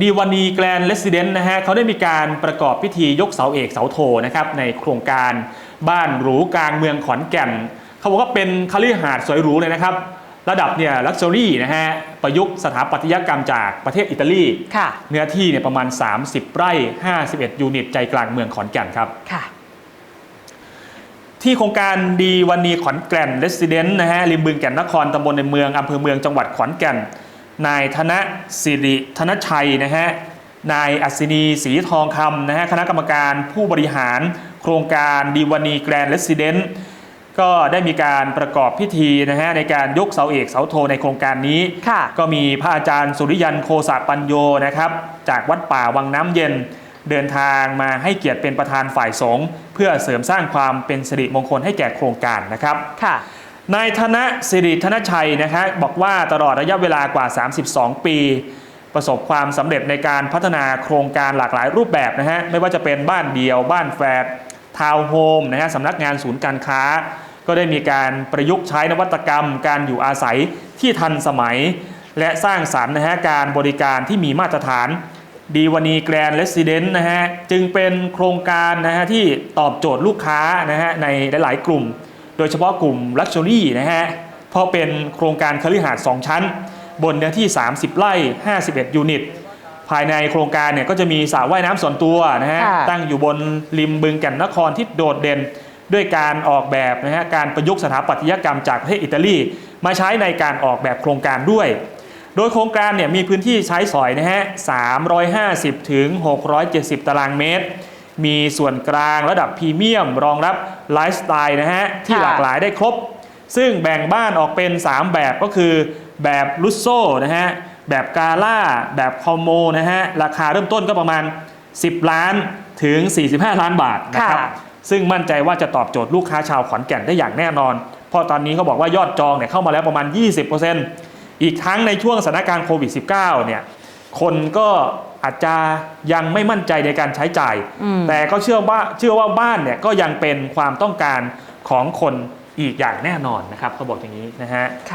ดีวานีแกรนเลสซิเดนต์นะฮะเขาได้มีการประกอบพิธียกเสาเอกเสาโทนะครับในโครงการบ้านหรูกลางเมืองขอนแก่น เขาบอกว่าเป็นคฤหาสน์สวยหรูเลยนะครับ ระดับเนี่ยลักชัวรี่นะฮะประยุกต์สถาปัตยกรรมจากประเทศอิตาลีค่ะเนื้อที่เนี่ยประมาณ 30 ไร่ 51 ยูนิต ใจกลางเมืองขอนแก่นครับค่ะที่โครงการดีวันนีขอนแก่นเรสซิเดนต์นะฮะริมบึงแก่นนครตำบลในเมืองอำเภอเมืองจังหวัดขอนแก่น นายธนสิริธนชัยนะฮะนายอัศนีศรีทองคำนะฮะคณะกรรมการผู้บริหารโครงการดีวันนีแกรนเรสซิเดนต์ก็ได้มีการประกอบพิธีนะฮะในการยกเสาเอกเสาโทในโครงการนี้ค่ะก็มีพระอาจารย์สุริยันโคสะปัญโยนะครับ จากวัดป่าวังน้ำเย็น เดินทางมาให้เกียรติเป็นประธานฝ่ายสงฆ์เพื่อเสริมสร้างความเป็นสิริมงคลให้แก่โครงการนะครับค่ะ นายธนสิริธนชัยนะครับบอกว่าตลอดระยะเวลากว่า 32 ปี ประสบความสำเร็จในการพัฒนาโครงการหลากหลายรูปแบบนะฮะไม่ว่าจะเป็นบ้านเดียว บ้านแฝดทาวน์โฮมนะฮะสำนักงานศูนย์การค้า ก็ได้มีการประยุกต์ใช้นวัตกรรม การอยู่อาศัยที่ทันสมัย และสร้างสรรค์นะฮะการบริการที่มีมาตรฐานดีวานีแกรนด์เลสซิเดนต์นะฮะจึงเป็นโครงการนะฮะที่ตอบโจทย์ลูกค้านะฮะในหลาย ๆ กลุ่ม โดยเฉพาะกลุ่มลักชัวรี่นะฮะเพราะเป็นโครงการคฤหาสน์2ชั้น บนเนื้อที่ 30 ไร่ 51 ยูนิต ภายในโครงการเนี่ยก็จะมีสระว่ายน้ำส่วนตัวนะฮะค่ะตั้งอยู่บนริมบึงแก่นนครที่โดดเด่นด้วยการออกแบบนะฮะการประยุกต์สถาปัตยกรรมจากประเทศอิตาลี มาใช้ในการออกแบบโครงการด้วย โดยโครงการเนี่ยมีพื้นที่ใช้สอยนะฮะ350 ถึง 670 ตารางเมตร มีส่วนกลางระดับพรีเมียม รองรับไลฟ์สไตล์นะฮะ ที่ค่ะหลากหลายได้ครบ ซึ่งแบ่งบ้านออกเป็น 3 แบบก็คือ แบบลุสโซนะฮะ แบบกาล่า แบบคอมโมนะฮะ ราคาเริ่มต้นก็ประมาณ 10 ล้านถึง 45 ล้านบาทนะครับค่ะซึ่งมั่นใจว่าจะตอบโจทย์ลูกค้าชาวขอนแก่นได้อย่างแน่นอน เพราะตอนนี้เขาบอกว่ายอดจองเนี่ยเข้ามาแล้วประมาณ 20%อีกทั้งในช่วงสถานการณ์โควิด -19 เนี่ยคนก็ อาจจะยังไม่มั่นใจในการใช้จ่ายอืมแต่ก็เชื่อว่าเชื่อว่าบ้านเนี่ยก็ยังเป็นความต้องการของคนอีกอย่างแน่นอนนะครับเขาบอกอย่างนี้นะฮะ